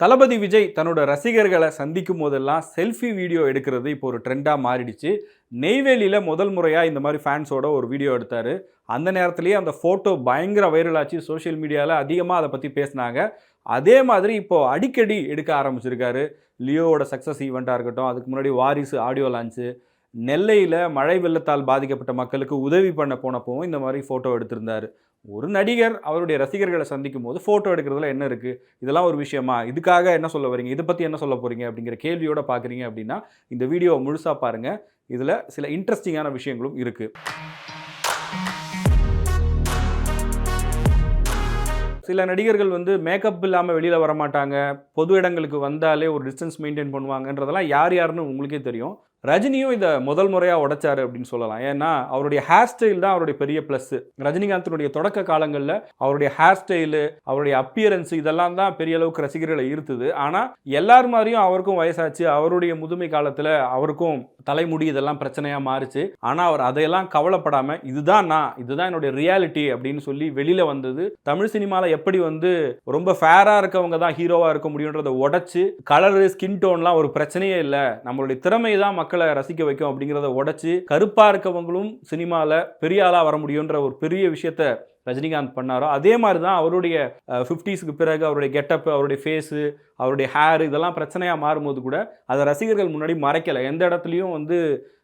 தளபதி விஜய் தன்னோட ரசிகர்களை சந்திக்கும் போதெல்லாம் செல்ஃபி வீடியோ எடுக்கிறது இப்போ ஒரு ட்ரெண்டாக மாறிடுச்சு. நெய்வேலியில் முதல் முறையாக இந்த மாதிரி ஃபேன்ஸோட ஒரு வீடியோ எடுத்தார். அந்த நேரத்துலேயே அந்த ஃபோட்டோ பயங்கர வைரல் ஆச்சு. சோஷியல் மீடியாவில் அதிகமாக அதை பற்றி பேசினாங்க. அதே மாதிரி இப்போது அடிக்கடி எடுக்க ஆரம்பிச்சிருக்காரு. லியோவோட சக்ஸஸ் ஈவெண்ட்டாக இருக்கட்டும் அதுக்கு முன்னாடி வாரிசு ஆடியோ லான்ச்சு நெல்லையில் மழை வெள்ளத்தால் பாதிக்கப்பட்ட மக்களுக்கு உதவி பண்ண போனப்பவும் இந்த மாதிரி ஃபோட்டோ எடுத்திருந்தார். ஒரு நடிகர் அவருடைய ரசிகர்களை சந்திக்கும் போது ஃபோட்டோ எடுக்கிறதுல என்ன இருக்குது இதெல்லாம் ஒரு விஷயமா? இதுக்காக என்ன சொல்ல வரீங்க இதை பற்றி என்ன சொல்ல போகிறீங்க அப்படிங்கிற கேள்வியோடு பார்க்குறீங்க அப்படின்னா இந்த வீடியோவை முழுசாக பாருங்கள் இதில் சில இன்ட்ரெஸ்டிங்கான விஷயங்களும் இருக்குது சில நடிகர்கள் வந்து மேக்கப் இல்லாமல் வெளியில் வர மாட்டாங்க பொது இடங்களுக்கு வந்தாலே ஒரு டிஸ்டன்ஸ் மெயின்டைன் பண்ணுவாங்கன்றதெல்லாம் யார் யாருன்னு உங்களுக்கே தெரியும். ரஜினியும் இதை முதல் முறையாக உடைச்சாரு அப்படின்னு சொல்லலாம். ஏன்னா அவருடைய ஹேர் ஸ்டைல் தான் அவருடைய பெரிய ப்ளஸ் ரஜினிகாந்தினுடைய தொடக்க காலங்களில் அவருடைய ஹேர் ஸ்டைலு அவருடைய அப்பியரன்ஸ் இதெல்லாம் தான் பெரிய அளவுக்கு ரசிகர்களை ஈர்த்துது. ஆனால் எல்லார் மாதிரியும் அவருக்கும் வயசாச்சு அவருடைய முதுமை காலத்தில் அவருக்கும் தலைமுடி இதெல்லாம் பிரச்சனையாக மாறுச்சு. ஆனால் அவர் அதையெல்லாம் கவலைப்படாமல் இதுதான் நான் இதுதான் என்னுடைய ரியாலிட்டி அப்படின்னு சொல்லி வெளியில் வந்தது. தமிழ் சினிமாவில் எப்படி வந்து ரொம்ப ஃபேராக இருக்கவங்க தான் ஹீரோவாக இருக்க முடியுன்றதை உடச்சி கலரு ஸ்கின் டோன்லாம் ஒரு பிரச்சனையே இல்லை. நம்மளுடைய திறமை தான் மக்கள் ரசிக்க வைக்கும் அப்படிங்கிறத உடச்சி கருப்பாக இருக்கவங்களும் சினிமாவில் பெரிய ஆளாக வர முடியுன்ற ஒரு பெரிய விஷயத்த ரஜினிகாந்த் பண்ணாரோ அதே மாதிரி தான் அவருடைய ஃபிஃப்டிஸுக்கு பிறகு அவருடைய கெட்டப் அவருடைய ஃபேஸு அவருடைய ஹேர் இதெல்லாம் பிரச்சனையாக மாறும்போது கூட அதை ரசிகர்கள் முன்னாடி மறைக்கலை. எந்த இடத்துலையும் வந்து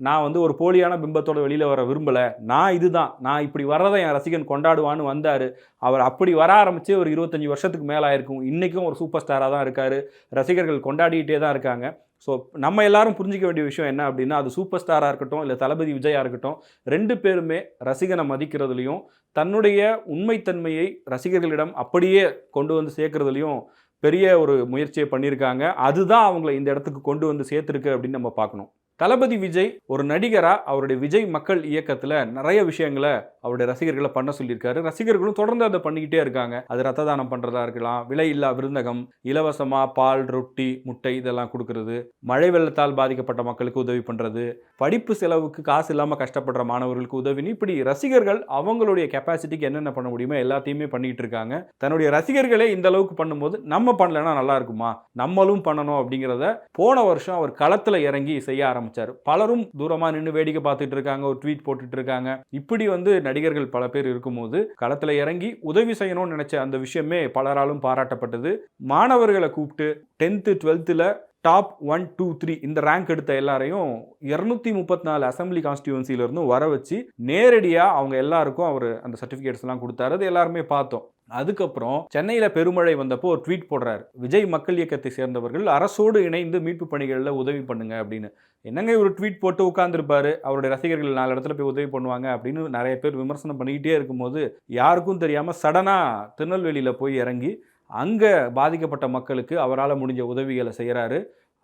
நான் வந்து ஒரு போலியான பிம்பத்தோட வெளியில் வர விரும்பலை. நான் இதுதான். நான் இப்படி வர்றதை என் ரசிகன் கொண்டாடுவான்னு வந்தார். அவர் அப்படி வர ஆரம்பித்து ஒரு இருபத்தஞ்சி வருஷத்துக்கு மேலே ஆயிருக்கும் இன்றைக்கும் ஒரு சூப்பர் ஸ்டாராக தான் இருக்கார். ரசிகர்கள் கொண்டாடிக்கிட்டே தான் இருக்காங்க. ஸோ நம்ம எல்லாரும் புரிஞ்சிக்க வேண்டிய விஷயம் என்ன அப்படின்னா அது சூப்பர் ஸ்டாராக இருக்கட்டும் இல்லை தளபதி விஜயாக இருக்கட்டும் ரெண்டு பேருமே ரசிகனை மதிக்கிறதுலையும் தன்னுடைய உண்மைத்தன்மையை ரசிகர்களிடம் அப்படியே கொண்டு வந்து சேர்க்குறதுலையும் பெரிய ஒரு முயற்சியை பண்ணியிருக்காங்க. அதுதான் அவங்கள இந்த இடத்துக்கு கொண்டு வந்து சேர்த்துருக்கு அப்படின்னு நம்ம பார்க்கணும். தளபதி விஜய் ஒரு நடிகராக அவருடைய விஜய் மக்கள் இயக்கத்தில் நிறைய விஷயங்களை அவருடைய ரசிகர்களை பண்ண சொல்லியிருக்காரு. ரசிகர்களும் தொடர்ந்து அதை பண்ணிக்கிட்டே இருக்காங்க. அது ரத்த தானம் பண்ணுறதா இருக்கலாம் விலை இல்லா விருந்தகம் இலவசமாக பால் ரொட்டி முட்டை இதெல்லாம் கொடுக்கறது மழை வெள்ளத்தால் பாதிக்கப்பட்ட மக்களுக்கு உதவி பண்ணுறது படிப்பு செலவுக்கு காசு இல்லாமல் கஷ்டப்படுற மாணவர்களுக்கு உதவின்னு இப்படி ரசிகர்கள் அவங்களுடைய கெப்பாசிட்டிக்கு என்னென்ன பண்ண முடியுமோ எல்லாத்தையுமே பண்ணிக்கிட்டு இருக்காங்க. தன்னுடைய ரசிகர்களே இந்த அளவுக்கு பண்ணும்போது நம்ம பண்ணலைன்னா நல்லா இருக்குமா? நம்மளும் பண்ணணும் அப்படிங்கிறத போன வருஷம் அவர் களத்தில் இறங்கி செய்ய ஆரம்பிச்சார். பலரும் தூரமாக நின்று வேடிக்கை பார்த்துட்டு இருக்காங்க ஒரு ட்வீட் போட்டுட்டு இருக்காங்க. இப்படி வந்து நடிகர்கள் பல பேர் இருக்கும்போது களத்தில் இறங்கி உதவி செய்யணும்னு நினைச்ச அந்த விஷயமே பலராலும் பாராட்டப்பட்டது. மாணவர்களை கூப்பிட்டு டென்த்து டுவெல்த்தில் டாப் ஒன் டூ த்ரீ இந்த ரேங்க் எடுத்த எல்லாரையும் இரநூத்தி முப்பத்தி நாலு அசம்பிளி கான்ஸ்டியூன்சிலிருந்து வர வச்சு நேரடியாக அவங்க எல்லாருக்கும் அவர் அந்த சர்டிஃபிகேட்ஸ்லாம் கொடுத்தாரு. அது எல்லாருமே பார்த்தோம். அதுக்கப்புறம் சென்னையில் பெருமழை வந்தப்போ ஒரு ட்வீட் போடுறாரு. விஜய் மக்கள் இயக்கத்தை சேர்ந்தவர்கள் அரசோடு இணைந்து மீட்பு பணிகளில் உதவி பண்ணுங்க அப்படின்னு. என்னங்க இவர் ட்வீட் போட்டு உட்காந்துருப்பாரு அவருடைய ரசிகர்கள் நாலு இடத்துல போய் உதவி பண்ணுவாங்க அப்படின்னு நிறைய பேர் விமர்சனம் பண்ணிக்கிட்டே இருக்கும்போது யாருக்கும் தெரியாமல் சடனாக திருநெல்வேலியில் போய் இறங்கி அங்கே பாதிக்கப்பட்ட மக்களுக்கு அவரால் முடிஞ்ச உதவிகளை செய்கிறாரு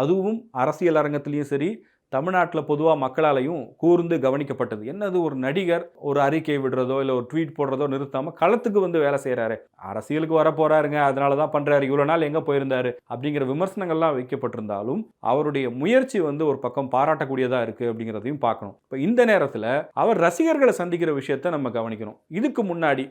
அதுவும் அரசியல் அரங்கத்திலையும் சரி தமிழ்நாட்டில் பொதுவாக மக்களாலையும் கூர்ந்து கவனிக்கப்பட்டது. என்னது ஒரு நடிகர் ஒரு அறிக்கை விடுறதோ இல்லை ஒரு ட்வீட் போடுறதோ நிறுத்தாமல் களத்துக்கு வந்து வேலை செய்கிறாரு அரசியலுக்கு வர போகிறாருங்க அதனால தான் பண்ணுறாரு இவ்வளோ நாள் எங்கே போயிருந்தாரு அப்படிங்கிற விமர்சனங்கள்லாம் வைக்கப்பட்டிருந்தாலும் அவருடைய முயற்சி வந்து ஒரு பக்கம் பாராட்டக்கூடியதாக இருக்குது அப்படிங்கிறதையும் பார்க்கணும். இப்போ இந்த நேரத்தில் அவர் ரசிகர்களை சந்திக்கிற விஷயத்த நம்ம கவனிக்கணும். இதுக்கு முன்னாடி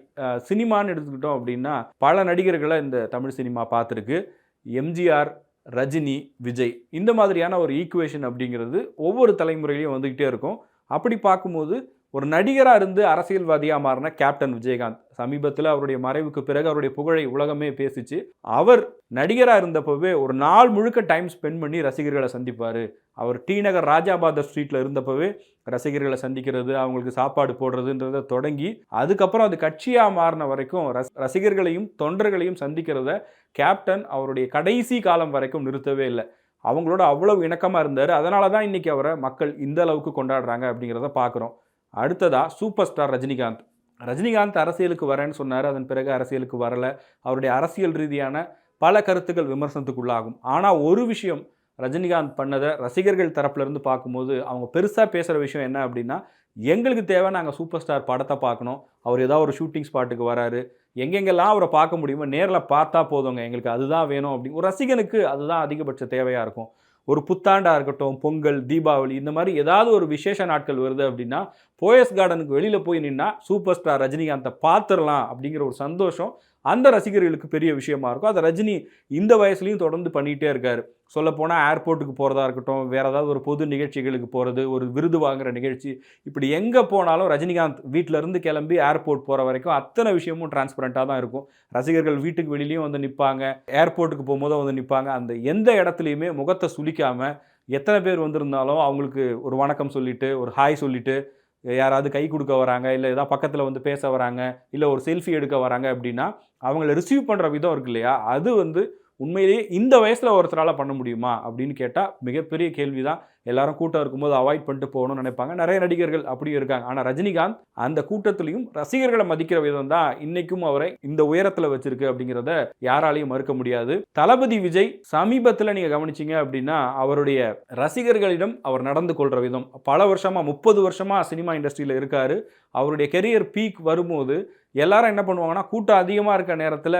சினிமான்னு எடுத்துக்கிட்டோம் அப்படின்னா பல நடிகர்களை இந்த தமிழ் சினிமா பார்த்துருக்கு. எம்ஜிஆர் ரஜினி விஜய் இந்த மாதிரியான ஒரு ஈக்குவேஷன் அப்படிங்கிறது ஒவ்வொரு தலைமுறையிலையும் வந்துக்கிட்டே இருக்கும். அப்படி பார்க்கும்போது ஒரு நடிகராக இருந்து அரசியல்வாதியாக மாறின கேப்டன் விஜயகாந்த். சமீபத்தில் அவருடைய மறைவுக்கு பிறகு அவருடைய புகழை உலகமே பேசிச்சு. அவர் நடிகராக இருந்தப்பவே ஒரு நாள் முழுக்க டைம் ஸ்பெண்ட் பண்ணி ரசிகர்களை சந்திப்பார். அவர் டி நகர் ராஜாபாதர் ஸ்ட்ரீட்டில் இருந்தப்பவே ரசிகர்களை சந்திக்கிறது அவங்களுக்கு சாப்பாடு போடுறதுன்றதை தொடங்கி அதுக்கப்புறம் அது கட்சியாக மாறின வரைக்கும் ரஸ் ரசிகர்களையும் தொண்டர்களையும் சந்திக்கிறத கேப்டன் அவருடைய கடைசி காலம் வரைக்கும் நிறுத்தவே இல்லை. அவங்களோட அவ்வளவு இணக்கமாக இருந்தார். அதனால தான் இன்றைக்கி அவரை மக்கள் இந்த அளவுக்கு கொண்டாடுறாங்க அப்படிங்கிறத பார்க்குறோம் அடுத்ததா சூப்பர் ஸ்டார் ரஜினிகாந்த். ரஜினிகாந்த் அரசியலுக்கு வரேன்னு சொன்னார் அதன் பிறகு அரசியலுக்கு வரலை. அவருடைய அரசியல் ரீதியான பல கருத்துக்கள் விமர்சனத்துக்குள்ளாகும். ஆனால் ஒரு விஷயம் ரஜினிகாந்த் பண்ணதை ரசிகர்கள் தரப்புலேருந்து பார்க்கும்போது அவங்க பெருசாக பேசுகிற விஷயம் என்ன அப்படின்னா எங்களுக்கு தேவை நாங்கள் சூப்பர் ஸ்டார் படத்தை பார்க்கணும். அவர் ஏதாவது ஒரு ஷூட்டிங் ஸ்பாட்டுக்கு வராரு. எங்கெங்கெல்லாம் அவரை பார்க்க முடியுமோ நேரில் பார்த்தா போதுங்க. எங்களுக்கு அதுதான் வேணும் அப்படி ஒரு ரசிகனுக்கு அதுதான் அதிகபட்ச தேவையாக இருக்கும். ஒரு புத்தாண்டாக இருக்கட்டும் பொங்கல் தீபாவளி இந்த மாதிரி ஏதாவது ஒரு விசேஷ நாட்கள் வருது அப்படின்னா போயஸ் கார்டனுக்கு வெளியில் போய் நின்னா சூப்பர் ஸ்டார் ரஜினிகாந்தை பார்த்துடலாம் அப்படிங்கிற ஒரு சந்தோஷம் அந்த ரசிகர்களுக்கு பெரிய விஷயமா இருக்கும். அதை ரஜினி இந்த வயசுலையும் தொடர்ந்து பண்ணிகிட்டே இருக்கார். சொல்லப்போனால் ஏர்போர்ட்டுக்கு போகிறதா இருக்கட்டும் வேறு ஏதாவது ஒரு பொது நிகழ்ச்சிகளுக்கு போகிறது ஒரு விருது வாங்குகிற நிகழ்ச்சி. இப்படி எங்கே போனாலும் ரஜினிகாந்த் வீட்டிலேருந்து கிளம்பி ஏர்போர்ட் போகிற வரைக்கும் அத்தனை விஷயமும் டிரான்ஸ்பரண்ட்டாக தான் இருக்கும். ரசிகர்கள் வீட்டுக்கு வெளியிலையும் வந்து நிற்பாங்க ஏர்போர்ட்டுக்கு போகும்போது வந்து நிற்பாங்க அந்த எந்த இடத்துலையுமே முகத்தை சுளிக்காமல் எத்தனை பேர் வந்திருந்தாலும் அவங்களுக்கு ஒரு வணக்கம் சொல்லிவிட்டு ஒரு ஹாய் சொல்லிவிட்டு யாராவது கை கொடுக்க வராங்க இல்லை ஏதாவது பக்கத்தில் வந்து பேச வராங்க இல்லை ஒரு செல்ஃபி எடுக்க வராங்க அப்படின்னா அவங்கள ரிசீவ் பண்ணுற விதம் இருக்கு இல்லையா? அது வந்து உண்மையிலேயே இந்த வயசில் ஒருத்தரால் பண்ண முடியுமா அப்படின்னு கேட்டால் மிகப்பெரிய கேள்வி தான் எல்லாரும் கூட்டம் இருக்கும்போது அவாய்ட் பண்ணிட்டு போகணும்னு நினைப்பாங்க. நிறைய நடிகர்கள் அப்படியும் இருக்காங்க. ஆனால் ரஜினிகாந்த் அந்த கூட்டத்திலையும் ரசிகர்களை மதிக்கிற விதம் தான் இன்னைக்கும் அவரை இந்த உயரத்தில் வச்சிருக்கு அப்படிங்கிறத யாராலையும் மறுக்க முடியாது. தளபதி விஜய் சமீபத்தில் நீங்கள் கவனிச்சீங்க அப்படின்னா அவருடைய ரசிகர்களிடம் அவர் நடந்து கொள்கிற விதம். பல வருஷமாக முப்பது வருஷமாக சினிமா இண்டஸ்ட்ரியில் இருக்காரு. அவருடைய கெரியர் பீக் வரும்போது எல்லாரும் என்ன பண்ணுவாங்கன்னா கூட்டம் அதிகமாக இருக்க நேரத்தில்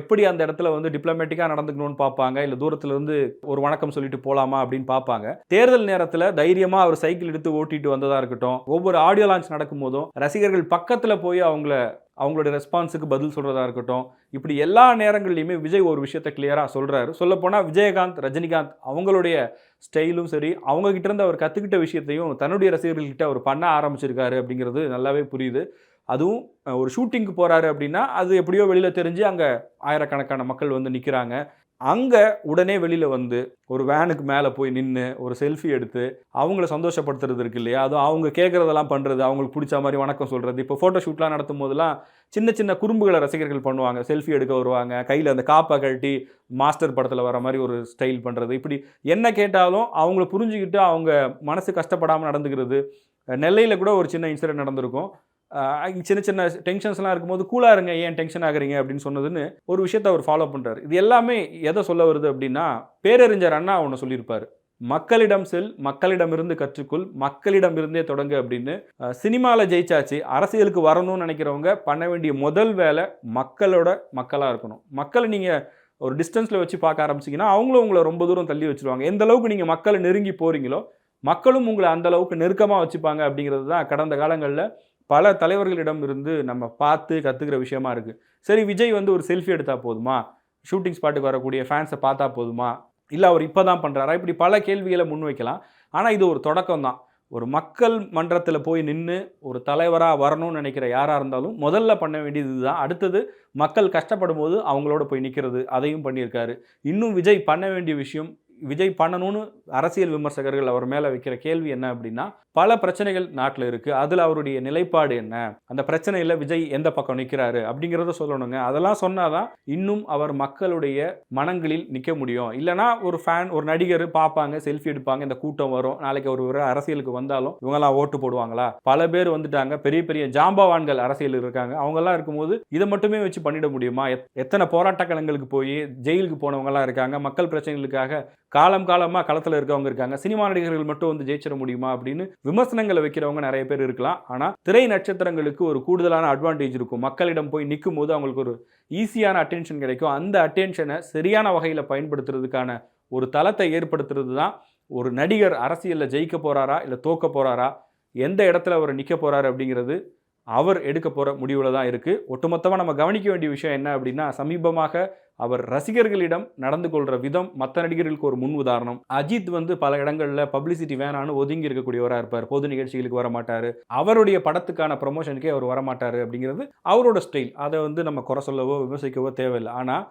எப்படி அந்த இடத்துல வந்து டிப்ளமேட்டிக்காக நடந்துக்கணும்னு பார்ப்பாங்க? இல்லை தூரத்துலேருந்து ஒரு வணக்கம் சொல்லிட்டு போகலாமா அப்படின்னு பார்ப்பாங்க. தேர்தல் நேரத்தில் தைரியமாக அவர் சைக்கிள் எடுத்து ஓட்டிட்டு வந்ததாக இருக்கட்டும் ஒவ்வொரு ஆடியோ லான்ச் நடக்கும்போதும் ரசிகர்கள் பக்கத்தில் போய் அவங்கள அவங்களுடைய ரெஸ்பான்ஸுக்கு பதில் சொல்கிறதா இருக்கட்டும் இப்படி எல்லா நேரங்கள்லையுமே விஜய் ஒரு விஷயத்தை கிளியராக சொல்கிறாரு சொல்லப்போனால் விஜயகாந்த் ரஜினிகாந்த் அவங்களுடைய ஸ்டைலும் சரி அவங்கக்கிட்டேருந்து இருந்து அவர் கற்றுக்கிட்ட விஷயத்தையும் தன்னுடைய ரசிகர்கள்கிட்ட அவர் பண்ண ஆரம்பிச்சிருக்காரு அப்படிங்கிறது நல்லாவே புரியுது. அதுவும் ஒரு ஷூட்டிங்க்கு போகிறாரு அப்படின்னா அது எப்படியோ வெளியில் தெரிஞ்சு அங்கே ஆயிரக்கணக்கான மக்கள் வந்து நிற்கிறாங்க அங்கே உடனே வெளியில் வந்து ஒரு வேனுக்கு மேலே போய் நின்று ஒரு செல்ஃபி எடுத்து அவங்கள சந்தோஷப்படுத்துறது இருக்கு இல்லையா? அதுவும் அவங்க கேட்குறதெல்லாம் பண்ணுறது அவங்களுக்கு பிடிச்ச மாதிரி வணக்கம் சொல்கிறது இப்போ ஃபோட்டோ ஷூட்லாம் நடத்தும் போதெல்லாம் சின்ன சின்ன குறும்புகளை ரசிகர்கள் பண்ணுவாங்க. செல்ஃபி எடுக்க வருவாங்க. கையில் அந்த காப்பை கழட்டி மாஸ்டர் படத்தில் வர மாதிரி ஒரு ஸ்டைல் பண்ணுறது இப்படி என்ன கேட்டாலும் அவங்கள புரிஞ்சுக்கிட்டு அவங்க மனசு கஷ்டப்படாமல் நடந்துக்கிறது. நெல்லையில் கூட ஒரு சின்ன இன்சிடென்ட் நடந்திருக்கும். சின்ன சின்ன டென்ஷன்ஸ்லாம் இருக்கும்போது கூலாக இருங்க ஏன் டென்ஷன் ஆகுறீங்க? அப்படின்னு சொன்னதுன்னு ஒரு விஷயத்தை அவர் ஃபாலோ பண்ணுறாரு இது எல்லாமே எதை சொல்ல வருது அப்படின்னா பேரறிஞர் அண்ணா ஒன்று சொல்லியிருப்பார். மக்களிடம் செல் மக்களிடமிருந்து மக்களிடம் இருந்தே தொடங்கு அப்படின்னு. சினிமாவில் ஜெயிச்சாச்சு. அரசியலுக்கு வரணும்னு நினைக்கிறவங்க பண்ண வேண்டிய முதல் வேலை மக்களோட மக்களாக இருக்கணும். மக்களை நீங்கள் ஒரு டிஸ்டன்ஸில் வச்சு பார்க்க ஆரம்பிச்சிங்கன்னா அவங்களும் உங்களை ரொம்ப தூரம் தள்ளி வச்சுருவாங்க. எந்த அளவுக்கு நீங்கள் மக்களை நெருங்கி போகிறீங்களோ மக்களும் உங்களை அந்த அளவுக்கு நெருக்கமாக வச்சுப்பாங்க அப்படிங்கிறது தான் கடந்த காலங்களில் பல தலைவர்களிடம் இருந்து நம்ம பார்த்து கற்றுக்கிற விஷயமா இருக்குது சரி விஜய் வந்து ஒரு செல்ஃபி எடுத்தால் போதுமா? ஷூட்டிங் ஸ்பாட்டுக்கு வரக்கூடிய ஃபேன்ஸை பார்த்தா போதுமா? இல்லை அவர் இப்போ தான் பண்ணுறாரா இப்படி பல கேள்விகளை முன்வைக்கலாம் ஆனால் இது ஒரு தொடக்கம் தான். ஒரு மக்கள் மன்றத்தில் போய் நின்று ஒரு தலைவராக வரணும்னு நினைக்கிற யாராக இருந்தாலும் முதல்ல பண்ண வேண்டியது இதுதான். அடுத்தது மக்கள் கஷ்டப்படும் போது அவங்களோட போய் நிற்கிறது அதையும் பண்ணியிருக்காரு. இன்னும் விஜய் பண்ண வேண்டிய விஷயம் விஜய் பண்ணணும்னு அரசியல் விமர்சகர்கள் அவர் மேலே வைக்கிற கேள்வி என்ன அப்படின்னா பல பிரச்சனைகள் நாட்டில் இருக்குது அதில் அவருடைய நிலைப்பாடு என்ன? அந்த பிரச்சனையில் விஜய் எந்த பக்கம் நிற்கிறாரு அப்படிங்கிறத சொல்லணுங்க. அதெல்லாம் சொன்னாதான் இன்னும் அவர் மக்களுடைய மனங்களில் நிற்க முடியும். இல்லைனா ஒரு ஃபேன் ஒரு நடிகர் பார்ப்பாங்க செல்ஃபி எடுப்பாங்க இந்த கூட்டம் வரும். நாளைக்கு ஒரு ஒரு அரசியலுக்கு வந்தாலும் இவங்கெல்லாம் ஓட்டு போடுவாங்களா? பல பேர் வந்துட்டாங்க. பெரிய பெரிய ஜாம்பவான்கள் அரசியல் இருக்காங்க. அவங்கெல்லாம் இருக்கும்போது இதை மட்டுமே வச்சு பண்ணிட முடியுமா? எத்- எத்தனை போராட்ட களங்களுக்கு போய் ஜெயிலுக்கு போனவங்கலாம் இருக்காங்க. மக்கள் பிரச்சனைகளுக்காக காலம் காலமாக களத்தில் இருக்கவங்க இருக்காங்க. சினிமா நடிகர்கள் மட்டும் வந்து ஜெயிச்சிட முடியுமா அப்படின்னு விமர்சனங்களை வைக்கிறவங்க நிறைய பேர் இருக்கலாம். ஆனால் திரை நட்சத்திரங்களுக்கு ஒரு கூடுதலான அட்வான்டேஜ் இருக்கும். மக்களிடம் போய் நிற்கும் போது அவங்களுக்கு ஒரு ஈஸியான அட்டென்ஷன் கிடைக்கும். அந்த அட்டென்ஷனை சரியான வகையில் பயன்படுத்துறதுக்கான ஒரு தளத்தை ஏற்படுத்துறது தான் ஒரு நடிகர் அரசியலில் ஜெயிக்க போகிறாரா இல்லை தோக்க போகிறாரா எந்த இடத்துல அவர் நிற்க போகிறாரு அப்படிங்கிறது அவர் எடுக்க போகிற முடிவில் தான் இருக்குது ஒட்டுமொத்தமாக நம்ம கவனிக்க வேண்டிய விஷயம் என்ன அப்படின்னா சமீபமாக அவர் ரசிகர்களிடம் நடந்து கொள்கிற விதம் மற்ற நடிகர்களுக்கு ஒரு முன் உதாரணம். அஜித் வந்து பல இடங்களில் பப்ளிசிட்டி வேணான்னு ஒதுங்கி இருக்கக்கூடியவராக இருப்பார். பொது நிகழ்ச்சிகளுக்கு வர மாட்டார் அவருடைய படத்துக்கான ப்ரொமோஷனுக்கே அவர் வரமாட்டார் அப்படிங்கிறது அவரோட ஸ்டைல் அதை வந்து நம்ம குறை சொல்லவோ விமர்சிக்கவோ தேவையில்லை. ஆனால்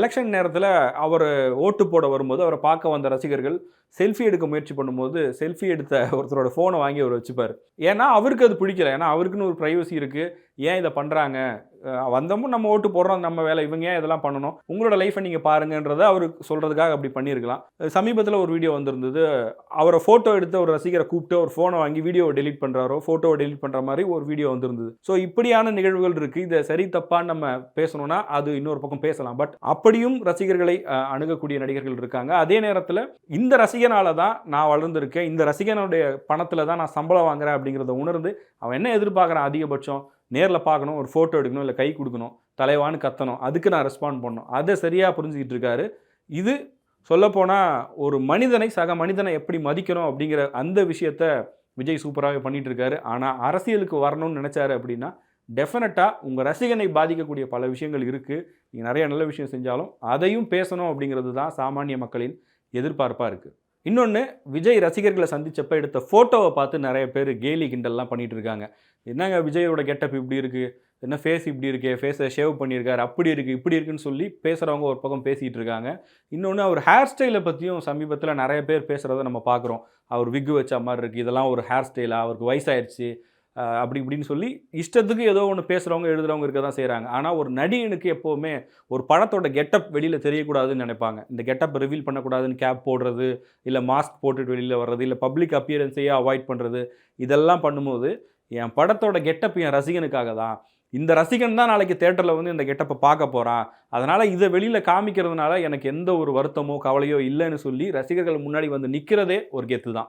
எலெக்ஷன் நேரத்தில் அவர் ஓட்டு போட வரும்போது அவரை பார்க்க வந்த ரசிகர்கள் செல்ஃபி எடுக்க முயற்சி பண்ணும்போது செல்ஃபி எடுத்த ஒருத்தரோட ஃபோனை வாங்கி அவர் வச்சுப்பார். ஏன்னா அவருக்கு அது பிடிக்கல. ஏன்னா அவருக்குன்னு ஒரு ப்ரைவசி இருக்குது ஏன் இதை பண்ணுறாங்க வந்தமும் நம்ம ஓட்டு போடுறோம் நம்ம வேலை இவங்க ஏன் இதெல்லாம் பண்ணணும்? உங்களோட லைஃப்பை நீங்கள் பாருங்கன்றதை அவர் சொல்கிறதுக்காக அப்படி பண்ணியிருக்கலாம். சமீபத்தில் ஒரு வீடியோ வந்திருந்தது. அவரை ஃபோட்டோ எடுத்து ஒரு ரசிகரை கூப்பிட்டு ஒரு ஃபோனை வாங்கி வீடியோவை டெலீட் பண்ணுறாரோ ஃபோட்டோவை டெலீட் பண்ணுற மாதிரி ஒரு வீடியோ வந்திருந்தது. ஸோ இப்படியான நிகழ்வுகள் இருக்குது இதை சரி தப்பான்னு நம்ம பேசணும்னா அது இன்னொரு பக்கம் பேசலாம். பட் அப்படியும் ரசிகர்களை அணுகக்கூடிய நடிகர்கள் இருக்காங்க. அதே நேரத்தில் இந்த ரசிகனால தான் நான் வளர்ந்துருக்கேன். இந்த ரசிகனுடைய பணத்தில் தான் நான் சம்பளம் வாங்குறேன் அப்படிங்கிறத உணர்ந்து அவன் என்ன எதிர்பார்க்குறான்? அதிகபட்சம் நேரில் பார்க்கணும் ஒரு ஃபோட்டோ எடுக்கணும் இல்லை கை கொடுக்கணும் தலைவான்னு கத்தணும். அதுக்கு நான் ரெஸ்பாண்ட் பண்ணணும். அதை சரியாக புரிஞ்சுக்கிட்டு இருக்காரு. இது சொல்லப்போனால் ஒரு மனிதனை சக மனிதனை எப்படி மதிக்கணும் அப்படிங்கிற அந்த விஷயத்த விஜய் சூப்பராகவே பண்ணிகிட்டு இருக்காரு. ஆனால் அரசியலுக்கு வரணும்னு நினச்சாரு அப்படின்னா டெஃபினட்டாக உங்கள் ரசிகனை பாதிக்கக்கூடிய பல விஷயங்கள் இருக்குது நீங்கள் நிறைய நல்ல விஷயம் செஞ்சாலும் அதையும் பேசணும் அப்படிங்கிறது தான் சாமானிய மக்களின் எதிர்பார்ப்பாக இருக்குது இன்னொன்று விஜய் ரசிகர்களை சந்தித்தப்ப எடுத்த ஃபோட்டோவை பார்த்து நிறைய பேர் கேலி கிண்டல்லாம் பண்ணிட்டு இருக்காங்க என்னங்க விஜயோட கெட்டப் இப்படி இருக்குது என்ன ஃபேஸ் இப்படி இருக்கே? ஃபேஸை ஷேவ் பண்ணியிருக்காரு. அப்படி இருக்குது இப்படி இருக்குன்னு சொல்லி பேசுகிறவங்க ஒரு பக்கம் பேசிகிட்டு இருக்காங்க இன்னொன்று அவர் ஹேர் ஸ்டைலை பற்றியும் சமீபத்தில் நிறைய பேர் பேசுகிறத நம்ம பார்க்குறோம். அவர் விக்கு வச்ச மாதிரி இருக்குது இதெல்லாம் ஒரு ஹேர் ஸ்டைலாக அவருக்கு வயசாயிருச்சு. அப்படி இப்படின்னு சொல்லி இஷ்டத்துக்கு ஏதோ ஒன்று பேசுகிறவங்க எழுதுகிறவங்க இருக்க தான் செய்கிறாங்க ஆனால் ஒரு நடிகனுக்கு எப்போவுமே ஒரு படத்தோட கெட்டப் வெளியில் தெரியக்கூடாதுன்னு நினைப்பாங்க. இந்த கெட்டப் ரிவீல் பண்ணக்கூடாதுன்னு கேப் போடுறது இல்லை மாஸ்க் போட்டுட்டு வெளியில் வர்றது இல்லை பப்ளிக் அப்பியரன்ஸையே அவாய்ட் பண்ணுறது இதெல்லாம் பண்ணும்போது என் படத்தோட கெட்டப் என் ரசிகனுக்காக தான். இந்த ரசிகன் தான் நாளைக்கு தேட்டரில் வந்து இந்த கெட்டப்பை பார்க்க போகிறான் அதனால் இதை வெளியில் காமிக்கிறதுனால எனக்கு எந்த ஒரு வருத்தமோ கவலையோ இல்லைன்னு சொல்லி ரசிகர்கள் முன்னாடி வந்து நிற்கிறதே ஒரு கெத்து தான்.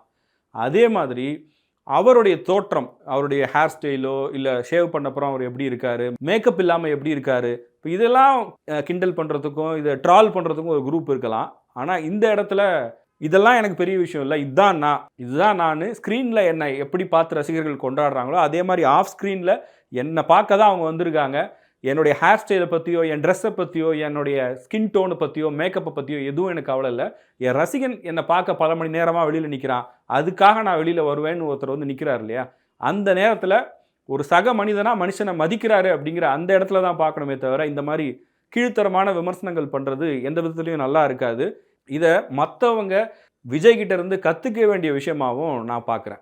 அதே மாதிரி அவருடைய தோற்றம் அவருடைய ஹேர் ஸ்டைலோ இல்லை ஷேவ் பண்ணப்புறம் அவர் எப்படி இருக்காரு மேக்கப் இல்லாமல் எப்படி இருக்காரு இப்போ இதெல்லாம் கிண்டல் பண்ணுறதுக்கும் இதை ட்ரால் பண்ணுறதுக்கும் ஒரு குரூப் இருக்கலாம். ஆனால் இந்த இடத்துல இதெல்லாம் எனக்கு பெரிய விஷயம் இல்லை. இதுதான் நான். இதுதான் நான். ஸ்க்ரீனில் என்னை எப்படி பார்த்து ரசிகர்கள் கொண்டாடுறாங்களோ அதே மாதிரி ஆஃப் ஸ்க்ரீனில் என்னை பார்க்க தான் அவங்க வந்திருக்காங்க. என்னுடைய ஹேர் ஸ்டைலை பற்றியோ என் ட்ரெஸ்ஸை பற்றியோ என்னுடைய ஸ்கின் டோனை பற்றியோ மேக்கப்பை பற்றியோ எதுவும் எனக்கு கவலை இல்லை. என் ரசிகன் என்னை பார்க்க பல மணி நேரமாக வெளியில் நிற்கிறான் அதுக்காக நான் வெளியில் வருவேன்னு ஒருத்தர் வந்து நிற்கிறார் இல்லையா? அந்த நேரத்தில் ஒரு சக மனிதனா மனுஷனை மதிக்கிறாரு அப்படிங்கிற அந்த இடத்துல தான் பார்க்கணுமே தவிர இந்த மாதிரி கீழ்த்தரமான விமர்சனங்கள் பண்ணுறது எந்த விதத்துலையும் நல்லா இருக்காது. இதை மற்றவங்க விஜய்கிட்ட இருந்து கற்றுக்க வேண்டிய விஷயமாகவும் நான் பார்க்குறேன்.